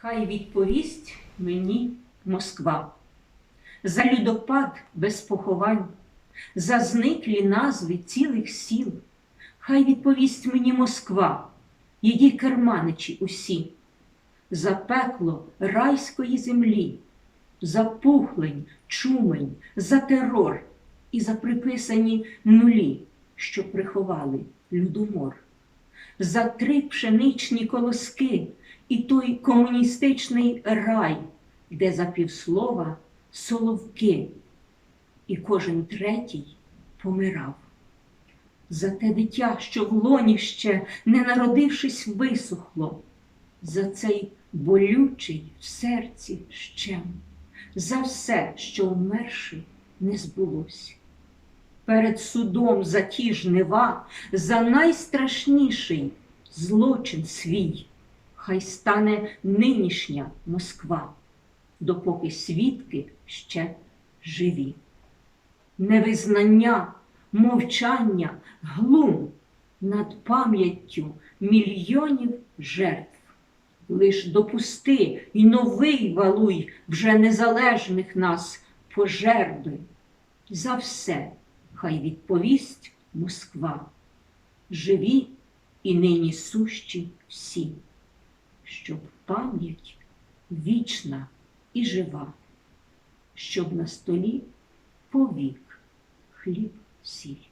Хай відповість мені Москва. За людопад без поховань, за зниклі назви цілих сіл. Хай відповість мені Москва, її керманичі усі, за пекло райської землі, за пухлень, чумень, за терор і за приписані нулі, що приховали людомор, за три пшеничні колоски і той комуністичний рай, де за півслова соловки, і кожен третій помирав. За те дитя, що в лоні ще, не народившись, висохло, за цей болючий в серці щем, за все, що вмерши, не збулось. Перед судом за ті жнива, за найстрашніший злочин свій, хай стане нинішня Москва, допоки свідки ще живі. Невизнання, мовчання, глум над пам'яттю мільйонів жертв. Лиш допусти й новий валуй вже незалежних нас пожерби. За все хай відповість Москва, живі і нині сущі всі, щоб пам'ять вічна і жива, щоб на столі повік хліб сіль.